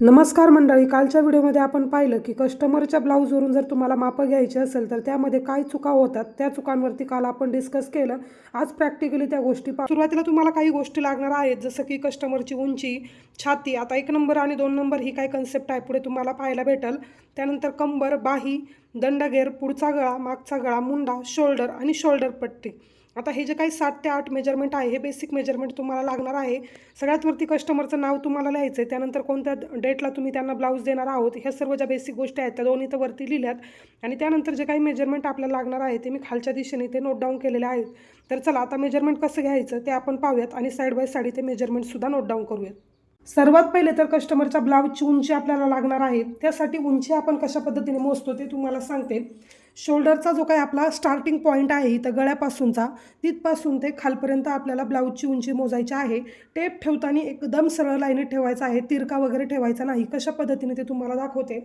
नमस्कार मंडळी कालच्या व्हिडिओमध्ये आपण पाहिलं की कस्टमरच्या ब्लाऊजवरून जर तुम्हाला मापं घ्यायची असेल तर त्यामध्ये काय चुका होतात त्या चुकांवरती काल आपण डिस्कस केलं. आज प्रॅक्टिकली त्या गोष्टी पा सुरुवातीला तुम्हाला काही गोष्टी लागणार आहेत जसं की कस्टमरची उंची छाती आता एक नंबर आणि दोन नंबर ही काय कन्सेप्ट आहे पुढे तुम्हाला पाहायला भेटेल. त्यानंतर कंबर बाही दंडगेर पुढचा गळा मागचा गळा मुंडा शोल्डर आणि शोल्डर पट्टी. आता हे जे काही सात ते आठ मेजरमेंट आहे हे बेसिक मेजरमेंट तुम्हाला लागणार आहे. सगळ्यात वरती कस्टमरचं नाव तुम्हाला लिहायचं आहे त्यानंतर कोणत्या डेटला तुम्ही त्यांना ब्लाऊज देणार आहोत ह्या सर्व ज्या बेसिक गोष्टी आहेत त्या दोन्ही तर वरती लिहिल्यात. आणि त्यानंतर जे काही मेजरमेंट आपल्याला लागणार आहे ते मी खालच्या दिशेने ते नोट डाऊन केलेले आहेत. तर चला आता मेजरमेंट कसं घ्यायचं ते आपण पाहूयात आणि साईड बाय साईड ते मेजरमेंटसुद्धा नोट डाऊन करूयात. सर्वात पहिले तर कस्टमरच्या ब्लाऊजची उंची आपल्याला लागणार आहे. त्यासाठी उंची आपण कशा पद्धतीने मोजतो ते तुम्हाला सांगते. शोल्डरचा जो काही आपला स्टार्टिंग पॉईंट आहे इथं गळ्यापासूनचा तिथपासून ते खालपर्यंत आपल्याला ब्लाऊजची उंची मोजायची आहे. टेप ठेवताना एकदम सरळ लाईनीत ठेवायचा आहे. तिरका वगैरे ठेवायचा नाही. कशा पद्धतीने ते तुम्हाला दाखवते.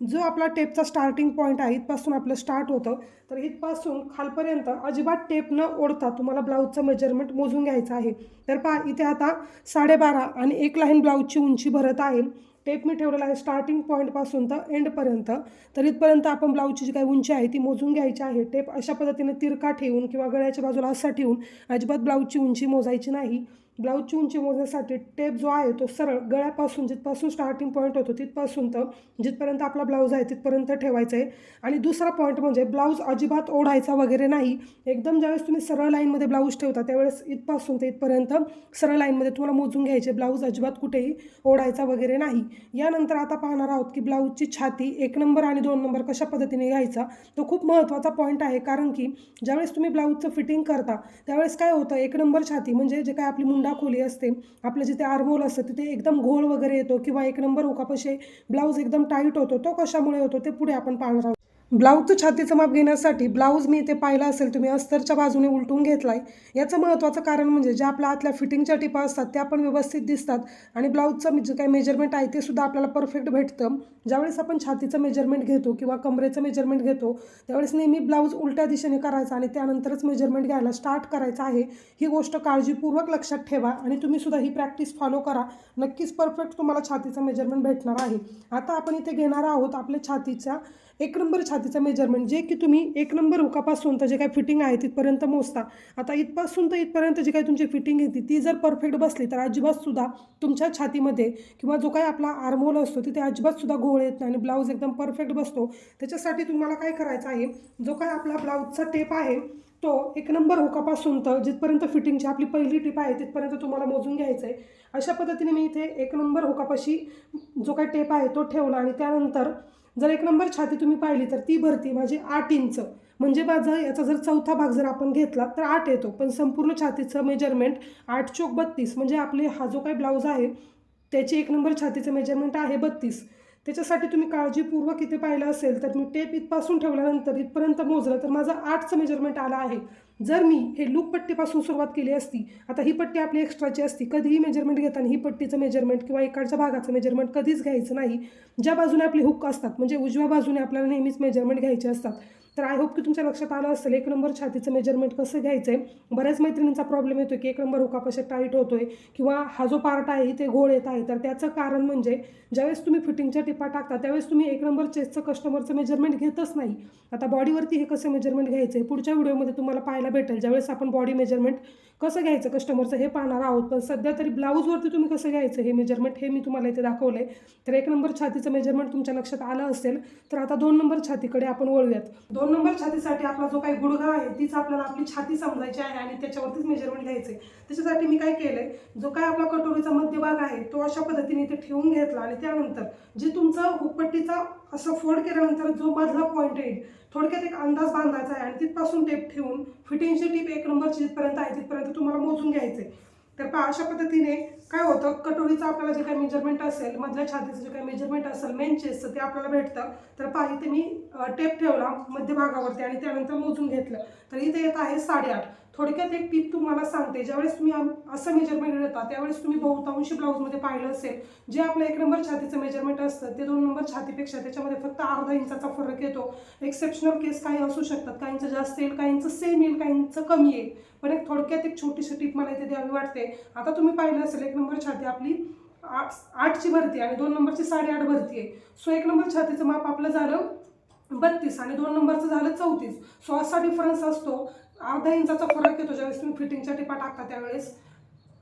जो आपला टेपचा स्टार्टिंग पॉईंट आहे इथपासून आपलं स्टार्ट होतं. तर इथपासून खालपर्यंत अजिबात टेप न ओढता तुम्हाला ब्लाऊजचं मेजरमेंट मोजून घ्यायचं आहे. तर पहा इथे आता साडेबारा आणि एक लाईन ब्लाऊजची उंची भरत आहे. टेप मी ठेवलेला आहे स्टार्टिंग पॉईंटपासून तर एंडपर्यंत तर इथपर्यंत आपण ब्लाऊजची जी काही उंची आहे ती मोजून घ्यायची आहे. टेप अशा पद्धतीने तिरका ठेवून किंवा गळ्याच्या बाजूला असा ठेवून अजिबात ब्लाऊजची उंची मोजायची नाही. ब्लाऊजची उंची मोजण्यासाठी टेप जो आहे तो सरळ गळ्यापासून जिथपासून स्टार्टिंग पॉईंट होतो तिथपासून तर जिथपर्यंत आपला ब्लाऊज आहे तिथपर्यंत ठेवायचं आहे. आणि दुसरा पॉईंट म्हणजे ब्लाऊज अजिबात ओढायचा वगैरे नाही. एकदम ज्यावेळेस तुम्ही सरळ लाईनमध्ये ब्लाऊज ठेवता त्यावेळेस इथपासून ते इथपर्यंत सरळ लाईनमध्ये तुम्हाला मोजून घ्यायचे. ब्लाऊज अजिबात कुठेही ओढायचा वगैरे नाही. यानंतर आता पाहणार आहोत की ब्लाऊजची छाती एक नंबर आणि दोन नंबर कशा पद्धतीने घ्यायचा तो खूप महत्त्वाचा पॉईंट आहे. कारण की ज्यावेळेस तुम्ही ब्लाऊजचं फिटिंग करता त्यावेळेस काय होतं एक नंबर छाती म्हणजे जे काय आपली मुंडा खोली असते. आपलं जिथे आरमोल असतं तिथे एकदम घोळ वगैरे येतो किंवा एक नंबर उकापाशी ब्लाऊज एकदम टाईट होतो तो कशामुळे होतो ते पुढे आपण पाहणार आहोत. ब्लाऊजचं छातीचं माप घेण्यासाठी ब्लाऊज मी इथे पाहिला असेल तुम्ही अस्तरच्या बाजूने उलटून घेतलाय. याचं महत्त्वाचं कारण म्हणजे ज्या आपल्या आतल्या फिटिंगच्या टिपा असतात त्या पण व्यवस्थित दिसतात आणि ब्लाऊजचं जे काही मेजरमेंट आहे ते सुद्धा आपल्याला परफेक्ट भेटतं. ज्यावेळेस आपण छातीचं मेजरमेंट घेतो किंवा कमरेचं मेजरमेंट घेतो त्यावेळेस नेहमी ब्लाऊज उलट्या दिशेने करायचा आणि त्यानंतरच मेजरमेंट घ्यायला स्टार्ट करायचं आहे. ही गोष्ट काळजीपूर्वक लक्षात ठेवा आणि तुम्ही सुद्धा ही प्रॅक्टिस फॉलो करा. नक्कीच परफेक्ट तुम्हाला छातीचं मेजरमेंट भेटणार आहे. आता आपण इथे घेणार आहोत आपल्या छातीच्या एक नंबर छातीचा मेजरमेंट जे म्हणजे की तुम्ही एक नंबर हुकापासून तर जे काही फिटिंग आहे तिथपर्यंत मोजता. आता इथपासून तर इथपर्यंत जी काही तुमची फिटिंग येते ती जर परफेक्ट बसली तर अजिबातसुद्धा तुमच्या छातीमध्ये किंवा जो काही आपला आर्मोल असतो तिथे अजिबातसुद्धा घोळ येत नाही आणि ब्लाऊज एकदम परफेक्ट बसतो. त्याच्यासाठी तुम्हाला काय करायचं आहे जो काय आपला ब्लाऊजचा टेप आहे तो एक नंबर हुकापासून तर जिथपर्यंत फिटिंगची आपली पहिली टिप आहे तिथपर्यंत तुम्हाला मोजून घ्यायचं आहे अशा पद्धतीने मी इथे एक नंबर हुकापाशी जो काही टेप आहे तो ठेवला आणि त्यानंतर जर एक नंबर छाती तुम्ही पाहिली तर ती भरती माझी आठ इंच. म्हणजे माझा याचा जर चौथा भाग जर आपण घेतला तर आठ येतो. पण संपूर्ण छातीचं मेजरमेंट आठ चोक बत्तीस. म्हणजे आपले हा जो काही ब्लाऊज आहे त्याची एक नंबर छातीचं मेजरमेंट आहे बत्तीस. त्याच्यासाठी तुम्ही काळजीपूर्वक इथे पाहिलं असेल तर मी टेप इथपासून ठेवल्यानंतर इथपर्यंत मोजलं तर माझं आठचं मेजरमेंट आलं आहे. जर मी हे लूप पट्टीपासून सुरुवात केली असती आता ही पट्टी आपली एक्स्ट्राची असती कधीही मेजरमेंट घेताना ही पट्टीचं मेजरमेंट किंवा एकाडच्या भागाचं मेजरमेंट कधीच घ्यायचं नाही. ज्या बाजूने आपली हुक असतात म्हणजे उजव्या बाजूने आपल्याला नेहमीच मेजरमेंट घ्यायचे असतात तर आय होप की तुमच्या लक्षात आलं असेल एक नंबर छातीचं मेजरमेंट कसं घ्यायचं आहे बऱ्याच मैत्रिणींचा प्रॉब्लेम येतो की एक नंबर हुकापाशी टाईट होतो आहे किंवा हा जो पार्ट आहे ते घोळ येत आहे. तर त्याचं कारण म्हणजे ज्यावेळेस तुम्ही फिटिंगच्या टिपा टाकता त्यावेळेस तुम्ही एक नंबर चेस्टचं कस्टमरचं मेजरमेंट घेतच नाही. आता बॉडीवरती हे कसं मेजरमेंट घ्यायचं आहे पुढच्या व्हिडिओमध्ये तुम्हाला पाहायला भेटेल. ज्यावेळेस आपण बॉडी मेजरमेंट कसं घ्यायचं कस्टमरचं हे पाहणार आहोत. पण सध्या तरी ब्लाऊजवरती तुम्ही कसं घ्यायचं? हे मेजरमेंट हे मी तुम्हाला इथे दाखवलं आहे तर एक नंबर छातीचं मेजरमेंट तुमच्या लक्षात आलं असेल तर आता दोन नंबर छातीकडे आपण वळूयात. दोन नंबर छातीसाठी आपला जो काही गुडघा आहे तीच आपल्याला आपली छाती समजायची आहे आणि त्याच्यावरतीच मेजरमेंट घ्यायचं आहे त्याच्यासाठी मी काय केलं आहे जो काय आपला कटोरीचा मध्यभाग आहे तो अशा पद्धतीने इथे ठेवून घेतला आणि त्यानंतर जे तुमचं हुकपट्टीचा असं फोल्ड केल्यानंतर जो मधला पॉईंट येईल थोडक्यात एक अंदाज बांधायचा आहे आणि तिथपासून टेप ठेवून फिटिंगची टीप एक नंबरची जिथपर्यंत आहे तिथपर्यंत तुम्हाला मोजून घ्यायचे. तर पहा अशा पद्धतीने काय होतं? कटोरीचं आपल्याला जे काही मेजरमेंट असेल मधल्या छातीचं जे काही मेजरमेंट असेल मेन चेस्टचं ते आपल्याला भेटतं. तर पहा इथे मी टेप ठेवला मध्यभागावरती आणि त्यानंतर मोजून घेतलं. तर इथे येत आहे साडेआठ. थोडक्यात एक टीप तुम्हाला सांगते. ज्यावेळेस तुम्ही असं मेजरमेंट घेता त्यावेळेस तुम्ही बहुतांशी ब्लाऊजमध्ये पाहिलं असेल जे आपलं एक नंबर छातीचं मेजरमेंट असतं ते दोन नंबर छातीपेक्षा त्याच्यामध्ये फक्त अर्धा इंचाचा फरक येतो. एक्सेप्शनल केस काही असू शकतात. काहींचं जास्त येईल काहींचं सेम येईल काहींचं कमी येईल. पण एक थोडक्यात एक छोटीशी टीप मला इथे द्यावी वाटते. आता तुम्ही पाहिलं असेल एक नंबर छाती आपली आठ आठची भरती आणि दोन नंबरची साडेआठ भरती आहे. सो एक नंबर छातीचं माप आपलं झालं बत्तीस आणि दोन नंबरचं झालं चौतीस. सो असा डिफरन्स असतो. अर्धा इंचाचा फरक येतो ज्यावेळेस तुम्ही फिटिंगच्या टिपा टाकता त्यावेळेस.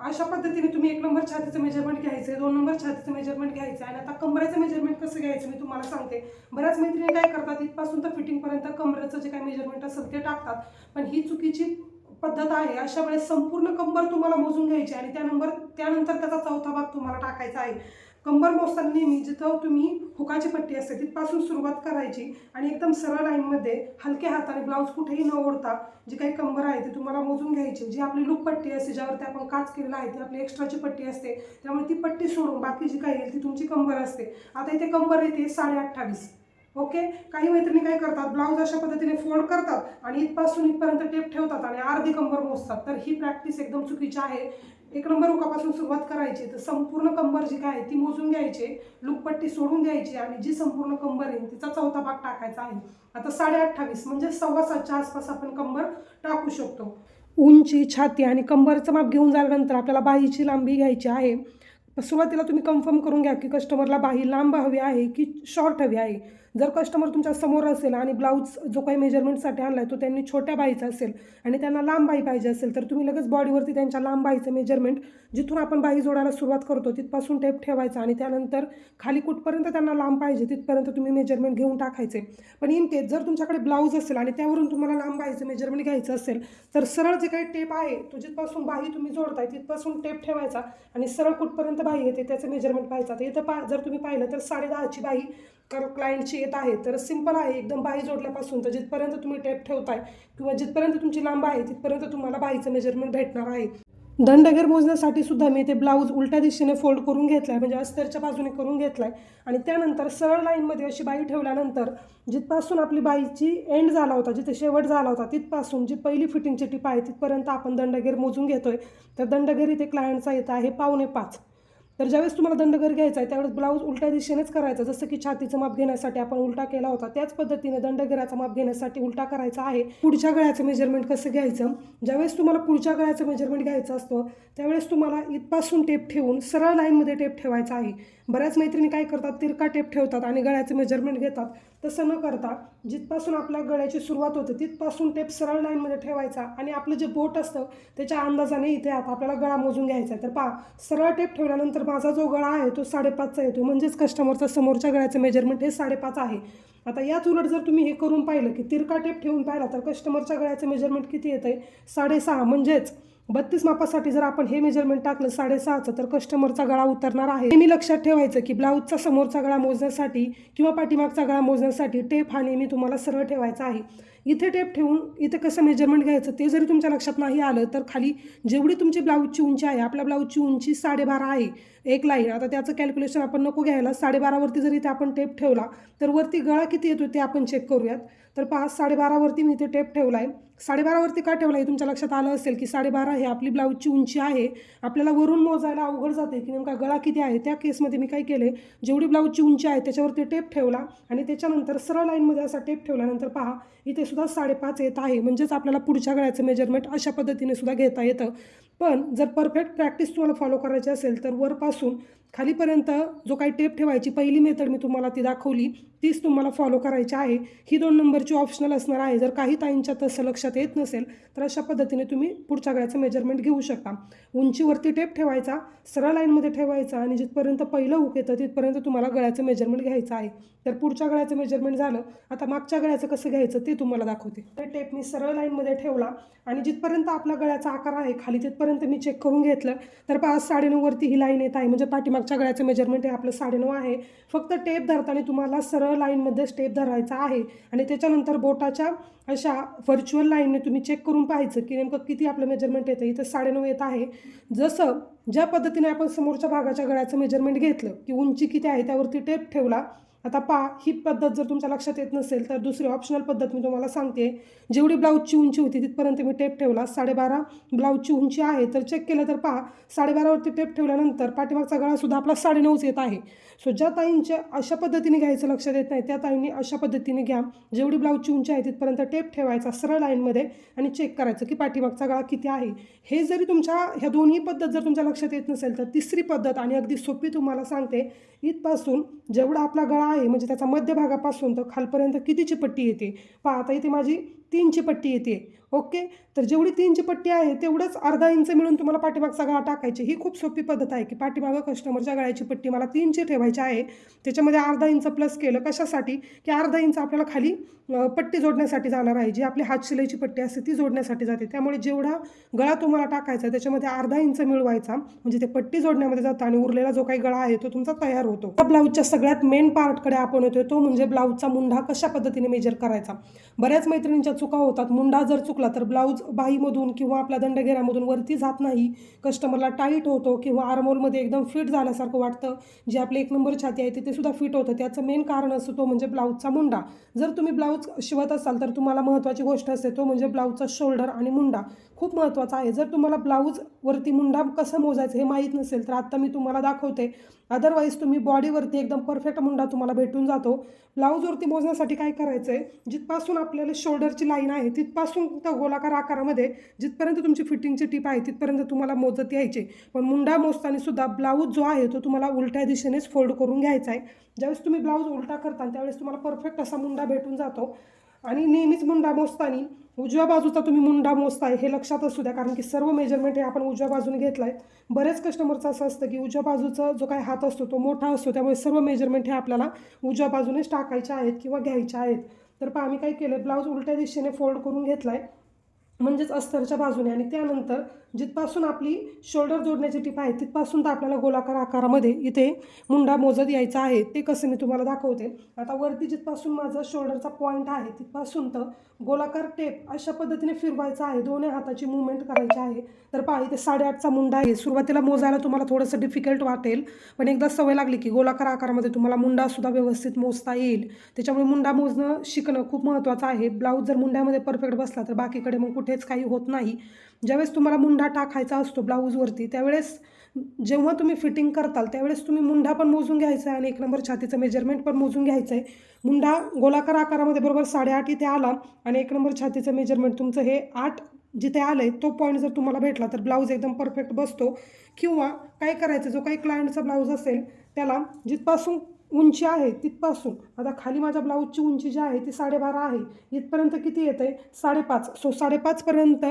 अशा पद्धतीने तुम्ही एक नंबर छातीचं मेजरमेंट घ्यायचं आहे दोन नंबर छातीचं मेजरमेंट घ्यायचं आहे आणि आता कमरेचं मेजरमेंट कसं घ्यायचं मी तुम्हाला सांगते. बऱ्याच मैत्रिणी काय करतात इथपासून तर फिटिंगपर्यंत कमरेचं जे काही मेजरमेंट असेल ते टाकतात. पण ही चुकीची पद्धत आहे. अशा वेळेस संपूर्ण कंबर तुम्हाला मोजून घ्यायची आणि त्या नंबर त्यानंतर त्याचा चौथा भाग तुम्हाला टाकायचा आहे. कंबर मोजताना नेहमी जिथं तुम्ही हुकाची पट्टी असते तिथपासून सुरुवात करायची आणि एकदम सरळ लाईनमध्ये हलक्या हाताने ब्लाऊज कुठेही न ओढता जी काही कंबर आहे ती तुम्हाला मोजून घ्यायची. जी आपली लूप पट्टी असते ज्यावरती आपण काच केलेला आहे ती आपली एक्स्ट्राची पट्टी असते त्यामुळे ती पट्टी सोडून बाकी जी काही येईल ती तुमची कंबर असते. आता इथे कंबर येते साडे अठ्ठावीस. ओके? काही मैत्रिणी काय करतात ब्लाऊज अशा पद्धतीने फोल्ड करतात आणि इथपासून इथपर्यंत टेप ठेवतात आणि अर्धी कंबर मोजतात. तर ही प्रॅक्टिस एकदम चुकीची आहे. एक नंबर उकापासून सुरुवात करायची तर संपूर्ण कंबर जी काय आहे ती मोजून घ्यायची लुकपट्टी सोडून द्यायची आणि जी संपूर्ण कंबर आहे तिचा चौथा भाग टाकायचा आहे. आता साडे अठ्ठावीस म्हणजे सव्वा सातच्या आसपास आपण कंबर टाकू शकतो. उंची छाती आणि कंबरचं माप घेऊन झाल्यानंतर आपल्याला बाहीची लांबी घ्यायची आहे. सुरुवातीला तुम्ही कन्फर्म करून घ्या की कस्टमरला बाही लांब हवी आहे की शॉर्ट हवी आहे. जर कस्टमर तुमच्यासमोर असेल आणि ब्लाऊज जो काही मेजरमेंटसाठी आणला आहे तो त्यांनी छोट्या बाईचा असेल आणि त्यांना लांब बाई पाहिजे असेल तर तुम्ही लगेच बॉडीवरती त्यांच्या लांब बाईचं मेजरमेंट जिथून आपण बाई जोडायला सुरुवात करतो तिथपासून टेप ठेवायचा आणि त्यानंतर खाली कुठपर्यंत त्यांना लांब पाहिजे तिथपर्यंत तुम्ही मेजरमेंट घेऊन टाकायचे. पण इन केस जर तुमच्याकडे ब्लाऊज असेल आणि त्यावरून तुम्हाला लांब बाईचं मेजरमेंट घ्यायचं असेल तर सरळ जे काही टेप आहे तो जिथपासून बाही तुम्ही जोडताय तिथपासून टेप ठेवायचा आणि सरळ कुठपर्यंत बाही येते त्याचं मेजरमेंट पाहायचा. तर इथं पा जर तुम्ही पाहिलं तर साडे दहाची बाही कारण क्लायंटची येत आहे तर सिंपल आहे. एकदम बाही जोडल्यापासून तर जिथपर्यंत तुम्ही टेप ठेवताय किंवा जिथपर्यंत तुमची लांब आहे तिथपर्यंत तुम्हाला बाहीचं मेजरमेंट भेटणार आहे. दंडघेर मोजण्यासाठी सुद्धा मी ते ब्लाऊज उलट्या दिशेने फोल्ड करून घेतला आहे म्हणजे अस्तरच्या बाजूने करून घेतला आहे आणि त्यानंतर सरळ लाईनमध्ये अशी बाई ठेवल्यानंतर जिथपासून आपली बाईची एंड झाला होता जिथे शेवट झाला होता तिथपासून जी पहिली फिटिंगची टीप आहे तिथपर्यंत आपण दंडघेर मोजून घेतोय. तर दंडघेर इथे क्लायंटचा येत आहे पावणे पाच. तर ज्यावेळेस तुम्हाला दंडगर घ्यायचा आहे त्यावेळेस ब्लाऊज उलट्या दिशेनेच करायचा. जसं की छातीचं माप घेण्यासाठी आपण उलटा केला होता त्याच पद्धतीने दंडगराचा माप घेण्यासाठी उलटा करायचा आहे. पुढच्या गळ्याचं मेजरमेंट कसं घ्यायचं? ज्यावेळेस तुम्हाला पुढच्या गळ्याचं मेजरमेंट घ्यायचं असतं त्यावेळेस तुम्हाला इथपासून टेप ठेवून सरळ लाईनमध्ये टेप ठेवायचा आहे. बऱ्याच मैत्रिणी काय करतात तिरका टेप ठेवतात आणि गळ्याचं मेजरमेंट घेतात. तसं न करता जिथपासून आपल्या गळ्याची सुरुवात होते तिथपासून टेप सरळ लाईनमध्ये ठेवायचा आणि आपलं जे बोट असतं त्याच्या अंदाजाने इथे आता आपल्याला गळा मोजून घ्यायचा आहे. तर पहा सरळ टेप ठेवल्यानंतर माझा जो गळा आहे तो साडेपाचचा येतो. म्हणजेच कस्टमरचा समोरच्या गळ्याचं मेजरमेंट हे साडेपाच आहे. आता याच उलट जर तुम्ही हे करून पाहिलं की तिरका टेप ठेवून पाहिला तर कस्टमरच्या गळ्याचं मेजरमेंट किती येतं आहे साडेसहा. म्हणजेच बत्तीस मापासाठी जर आपण हे मेजरमेंट टाकलं साडेसहाचं तर कस्टमरचा गळा उतरणार आहे. नेहमी लक्षात ठेवायचं की ब्लाऊजचा समोरचा गळा मोजण्यासाठी किंवा पाठीमागचा गळा मोजण्यासाठी टेप हा नेहमी तुम्हाला सरळ ठेवायचा आहे. इथे टेप ठेवून इथे कसं मेजरमेंट घ्यायचं ते जरी तुमच्या लक्षात नाही आलं तर खाली जेवढी तुमची ब्लाऊजची उंची आहे आपल्या ब्लाऊजची उंची साडेबारा आहे एक लाईन आता त्याचं कॅल्क्युलेशन आपण नको घ्यायला. साडेबारावरती जर इथे आपण टेप ठेवला तर वरती गळा किती येतो ते आपण चेक करूयात. तर पाच साडेबारावरती मी इथे टेप ठेवला आहे साडेबारावरती का ठेवला आहे तुमच्या लक्षात आलं असेल की साडेबारा हे आपली ब्लाऊजची उंची आहे. आपल्याला वरून मोजायला अवघड जाते की नेमका गळा किती आहे? त्या केसमध्ये मी काय केले जेवढी ब्लाऊजची उंची आहे त्याच्यावरती टेप ठेवला आणि त्याच्यानंतर सरळ लाईनमध्ये असा टेप ठेवल्यानंतर पहा इथे सुद्धा साडेपाच येत आहे. म्हणजेच आपल्याला पुढच्या गळ्याचं मेजरमेंट अशा पद्धतीने सुद्धा घेता येतं. पण जर परफेक्ट प्रॅक्टिस तुम्हाला फॉलो करायची असेल तर वरपासून खालीपर्यंत जो काही टेप ठेवायची पहिली मेथड मी तुम्हाला ती दाखवली तीच तुम्हाला फॉलो करायची आहे. ही दोन नंबरची ऑप्शनल असणार आहे. जर काही ताईंच्या तसं लक्षात येत नसेल तर अशा पद्धतीने तुम्ही पुढच्या गळ्याचं मेजरमेंट घेऊ शकता. उंचीवरती टेप ठेवायचा सरळ लाईनमध्ये ठेवायचा आणि जिथपर्यंत पहिलं हुक येतं तिथपर्यंत तुम्हाला गळ्याचं मेजरमेंट घ्यायचं आहे. तर पुढच्या गळ्याचं मेजरमेंट झालं. आता मागच्या गळ्याचं कसं घ्यायचं ते तुम्हाला दाखवते. तर टेप मी सरळ लाईनमध्ये ठेवला आणि जिथपर्यंत आपला गळ्याचा आकार आहे खाली तिथपर्यंत मी चेक करून घेतलं. तर पाच साडेनऊवरती ही लाईन येत आहे. म्हणजे पाठीमागच्या गळ्याचं मेजरमेंट हे आपलं साडेनऊ आहे. फक्त टेप धरताना तुम्हाला सरळ लाईनमध्ये स्टेप धरायचा आहे. आणि त्याच्यानंतर बोटाच्या अशा व्हर्च्युअल लाईनने तुम्ही चेक करून पाहायचं की नेमकं किती आपलं मेजरमेंट येतं. इथं साडेनऊ येत आहे. जसं ज्या पद्धतीने आपण समोरच्या भागाच्या गळ्याचं मेजरमेंट घेतलं की उंची किती आहे त्यावरती टेप ठेवला आता पहा ही पद्धत जर तुमच्या लक्षात येत नसेल तर दुसरी ऑप्शनल पद्धत मी तुम्हाला सांगते. जेवढी ब्लाऊजची उंची होती तिथपर्यंत मी टेप ठेवला. साडेबारा ब्लाऊजची उंची आहे. तर चेक केलं तर पहा साडेबारावरती टेप ठेवल्यानंतर पाठीमागचा गळासुद्धा आपला साडेनऊच येत आहे. सो ज्या ताईंच्या अशा पद्धतीने घ्यायचं लक्षात येत नाही त्या ताईंनी अशा पद्धतीने घ्या. जेवढी ब्लाऊजची उंची आहे तिथपर्यंत टेप ठेवायचा सरळ लाईनमध्ये आणि चेक करायचं की पाठीमागचा गळा किती आहे. हे जरी तुमच्या ह्या दोन्ही पद्धत जर तुमच्या लक्षात येत नसेल तर तिसरी पद्धत आणि अगदी सोपी तुम्हाला सांगते इथपासून जेवढा आपला गळा आहे म्हणजे त्याचा मध्यभागापासून तर खालपर्यंत कितीची पट्टी येते. पहा आता इथे माझी तीनची पट्टी येते. ओके? तर जेवढी तीनची पट्टी आहे तेवढंच अर्धा इंच मिळून तुम्हाला पाठीमागचा गळा टाकायची. ही खूप सोपी पद्धत आहे की पाठीमागं कस्टमरच्या गळ्याची पट्टी मला तीनची ठेवायची आहे. त्याच्यामध्ये अर्धा इंच प्लस केलं कशासाठी? की अर्धा इंच आपल्याला खाली पट्टी जोडण्यासाठी जाणार आहे. जी आपली हातशिलाईची पट्टी असते ती जोडण्यासाठी जाते. त्यामुळे जेवढा गळा तुम्हाला टाकायचा त्याच्यामध्ये अर्धा इंच मिळवायचा. म्हणजे ते पट्टी जोडण्यामध्ये जातं आणि उरलेला जो काही गळा आहे तो तुमचा तयार होतो. त्या ब्लाऊजच्या सगळ्यात मेन पार्टकडे आपण येतोय तो म्हणजे ब्लाऊजचा मुंढा कशा पद्धतीने मेजर करायचा? बऱ्याच मैत्रिणींच्या चुका होतात. मुंडा जर चुकला तर ब्लाऊज बाहीमधून किंवा आपल्या दंडघेऱ्यामधून वरती जात नाही. कस्टमरला टाईट होतो किंवा आर्मोलमध्ये एकदम फिट झाल्यासारखं वाटतं. जे आपली एक नंबर छाती आहे तिथे सुद्धा फिट होतं. त्याचं मेन कारण असतो तो म्हणजे ब्लाऊजचा मुंडा. जर तुम्ही ब्लाऊज शिवत असाल तर तुम्हाला महत्त्वाची गोष्ट असते तो म्हणजे ब्लाऊजचा शोल्डर आणि मुंडा. खूप महत्त्वाचा आहे. जर तुम्हाला ब्लाऊज वरती मुंडा कसं मोजायचं हे माहीत नसेल तर आत्ता मी तुम्हाला दाखवते. अदरवाईज तुम्ही बॉडीवरती एकदम परफेक्ट मुंडा तुम्हाला भेटून जातो. ब्लाऊजवरती मोजण्यासाठी काय करायचं आहे जिथपासून आपल्याला शोल्डरची लाईन आहे तिथपासून त्या गोलाकार आकारामध्ये जिथपर्यंत तुमची फिटिंगची टीप आहे तिथपर्यंत तुम्हाला मोजत यायचे. पण मुंडा मोजताना सुद्धा ब्लाऊज जो आहे तो तुम्हाला उलट्या दिशेनेच फोल्ड करून घ्यायचा आहे ज्यावेळेस तुम्ही ब्लाऊज उलटा करता त्यावेळेस तुम्हाला परफेक्ट असा मुंडा भेटून जातो. आणि नेहमीच मुंडा मोजताना उजव्या बाजूचा तुम्ही मुंडा मोजताय हे लक्षात असू द्या कारण की सर्व मेजरमेंट हे आपण उजव्या बाजूने घेतला आहे बरेच कस्टमरचं असं असतं की उजव्या बाजूचा जो काही हात असतो तो मोठा असतो त्यामुळे सर्व मेजरमेंट हे आपल्याला उजव्या बाजूनेच टाकायचे आहेत किंवा घ्यायचे आहेत. तर पहा आम्ही काय केलं ब्लाऊज उलट्या दिशेने फोल्ड करून घेतला आहे म्हणजेच अस्तरच्या बाजूने. आणि त्यानंतर जिथपासून आपली शोल्डर जोडण्याची टीप आहे तिथपासून तर आपल्याला गोलाकार आकारामध्ये इथे मुंडा मोजत यायचा आहे. ते कसं मी तुम्हाला दाखवते. आता वरती जिथपासून माझा शोल्डरचा पॉईंट आहे तिथपासून तर गोलाकार टेप अशा पद्धतीने फिरवायचा आहे. दोन्ही हाताची मुवमेंट करायची आहे. तर पहा इथे साडेआठचा मुंडा आहे. सुरुवातीला मोजायला तुम्हाला थोडंसं डिफिकल्ट वाटेल पण एकदा सवय लागली की गोलाकार आकारामध्ये तुम्हाला मुंडासुद्धा व्यवस्थित मोजता येईल. त्याच्यामुळे मुंडा मोजणं शिकणं खूप महत्त्वाचं आहे. ब्लाऊज जर मुंड्यामध्ये परफेक्ट बसला तर बाकीकडे मग कुठेच काही होत नाही. ज्यावेळेस तुम्हाला मुंडा टाकायचा असतो ब्लाऊजवरती त्यावेळेस जेव्हा तुम्ही फिटिंग करताल त्यावेळेस तुम्ही मुंडा पण मोजून घ्यायचा आहे आणि एक नंबर छातीचं मेजरमेंट पण मोजून घ्यायचं आहे. मुंडा गोलाकार आकारामध्ये बरोबर साडेआठ इथे आला आणि एक नंबर छातीचं मेजरमेंट तुमचं हे आठ जिथे आलं आहे तो पॉईंट जर तुम्हाला भेटला तर ब्लाऊज एकदम परफेक्ट बसतो. किंवा काय करायचं जो काही क्लायंटचा ब्लाऊज असेल त्याला जिथपासून उंची आहे तिथपासून आता खाली माझ्या ब्लाऊजची उंची जी आहे ती साडेबारा आहे इथपर्यंत किती येतं आहे साडेपाच. सो साडेपाचपर्यंत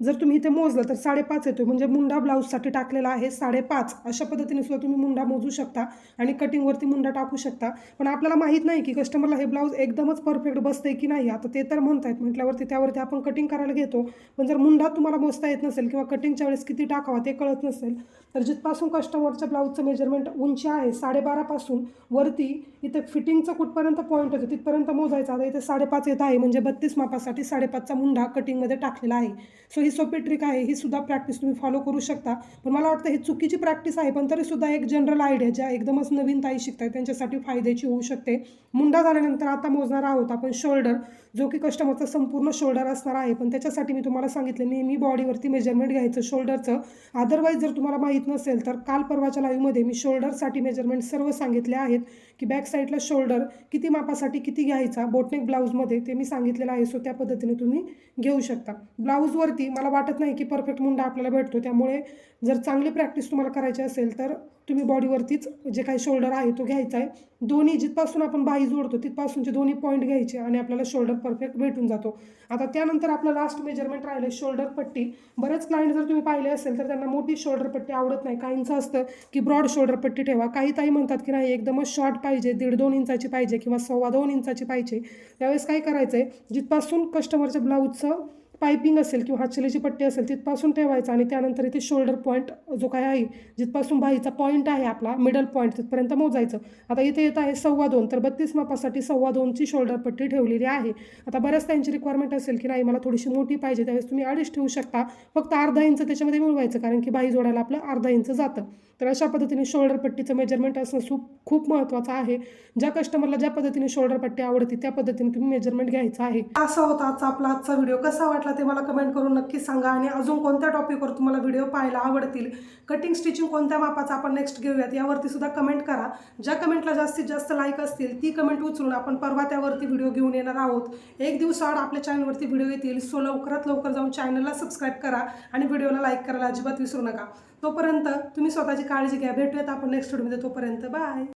जर तुम्ही इथे मोजलं तर साडेपाच येतो म्हणजे मुंडा ब्लाऊजसाठी टाकलेला आहे साडेपाच. अशा पद्धतीने सुद्धा तुम्ही मुंडा मोजू शकता आणि कटिंगवरती मुंडा टाकू शकता. पण आपल्याला माहीत नाही की कस्टमरला हे ब्लाऊज एकदमच परफेक्ट बसते की नाही. आता ते तर म्हणतायत. म्हटल्यावरती त्यावरती आपण कटिंग करायला घेतो. पण जर मुंडा तुम्हाला मोजता येत नसेल किंवा कटिंगच्या वेळेस किती टाकावा ते कळत नसेल तर जिथपासून कस्टमरच्या ब्लाऊजचं मेजरमेंट उंची आहे साडेबारापासून वरती इथे फिटिंगचं कुठपर्यंत पॉईंट होतं तिथपर्यंत मोजायचं. आता इथे साडेपाच येत आहे म्हणजे बत्तीस मापासाठी साडेपाचचा मुंडा कटिंगमध्ये टाकलेला आहे. सो ही सोपी ट्रिक आहे ही सुद्धा प्रॅक्टिस तुम्ही फॉलो करू शकता. पण मला वाटतं ही चुकीची प्रॅक्टिस आहे पण तरीसुद्धा एक जनरल आयडिया ज्या एकदमच नवीन ताई शिकताय त्यांच्यासाठी फायद्याची होऊ शकते. मुंडा झाल्यानंतर आता मोजणार आहोत आपण शोल्डर जो की कस्टमरचा संपूर्ण शोल्डर असणार आहे पण त्याच्यासाठी मी तुम्हाला सांगितलं नेहमी बॉडीवरती मेजरमेंट घ्यायचं शोल्डरचं अदरवाईज जर तुम्हाला माहीत नसेल तर काल परवाच्या लाईव्हमध्ये मी शोल्डरसाठी मेजरमेंट सर्व सांगितले आहेत. की बॅक साईडला शोल्डर किती मापासाठी किती घ्यायचा बोटनेक ब्लाऊजमध्ये ते मी सांगितलेलं आहे सो त्या पद्धतीने तुम्ही घेऊ शकता. ब्लाऊजवरती मला वाटत नाही की परफेक्ट मुंडा आपल्याला भेटतो त्यामुळे जर चांगली प्रॅक्टिस तुम्हाला करायची असेल तर तुम्ही बॉडीवरतीच जे काही शोल्डर आहे तो घ्यायचा आहे. दोन्ही जिथपासून आपण बाही जोडतो तिथपासूनचे दोन्ही पॉईंट घ्यायचे आणि आपल्याला शोल्डर परफेक्ट भेटून जातो. आता त्यानंतर आपलं लास्ट मेजरमेंट राहिलं शोल्डर पट्टी. बरेच क्लायंट जर तुम्ही पाहिले असेल तर त्यांना मोठी शोल्डर पट्टी आवडत नाही. काहींचं असतं की ब्रॉड शोल्डर पट्टी ठेवा. काही ताई म्हणतात की नाही एकदमच शॉर्ट पाहिजे दीड दोन इंचाची पाहिजे किंवा सव्वा दोन इंचाची पाहिजे त्यावेळेस काय करायचं आहे जिथपासून कस्टमरच्या ब्लाऊजचं पायपिंग असेल किंवा हातशिलेची पट्टी असेल तिथपासून ठेवायचं आणि त्यानंतर इथे शोल्डर पॉईंट जो काय आहे जिथपासून बाहीचा पॉईंट आहे आपला मिडल पॉईंट तिथपर्यंत मोजायचं. आता इथे येत आहे सव्वा दोन तर बत्तीस मापासाठी सव्वा दोनची शोल्डर पट्टी ठेवलेली आहे. आता बऱ्याच त्यांची रिक्वायरमेंट असेल की नाही मला थोडीशी मोठी पाहिजे त्यावेळेस तुम्ही अडीच ठेवू शकता. फक्त अर्धा इंच त्याच्यामध्ये मिळवायचं कारण की बाही जोडायला आपलं अर्धा इंच जातं. तर अशा पद्धतीने शोल्डर पट्टीचं मेजरमेंट असणं खूप खूप महत्त्वाचं आहे. ज्या कस्टमरला ज्या पद्धतीने शोल्डर पट्टी आवडते त्या पद्धतीने तुम्ही मेजरमेंट घ्यायचं आहे. असा होता आजचा आपला आजचा व्हिडिओ कसा वाटला ते मला कमेंट करून नक्की सांगा. आणि अजून कोणत्या टॉपिकवर तुम्हाला व्हिडिओ पाहायला आवडतील कटिंग स्टिचिंग कोणत्या मापाचं आपण नेक्स्ट घेऊयात यावरती सुद्धा कमेंट करा. ज्या कमेंटला जास्तीत जास्त लाईक असतील ती कमेंट उचलून आपण परवा त्यावरती व्हिडिओ घेऊन येणार आहोत. एक दिवसाआड आपल्या चॅनलवरती व्हिडिओ येतील सो लवकरात लवकर जाऊन चॅनलला सबस्क्राईब करा आणि व्हिडिओला लाईक करायला अजिबात विसरू नका. तोपर्यंत तुम्ही स्वतःची काळजी घ्या. भेटूयात आपण नेक्स्ट व्हिडिओमध्ये तोपर्यंत. बाय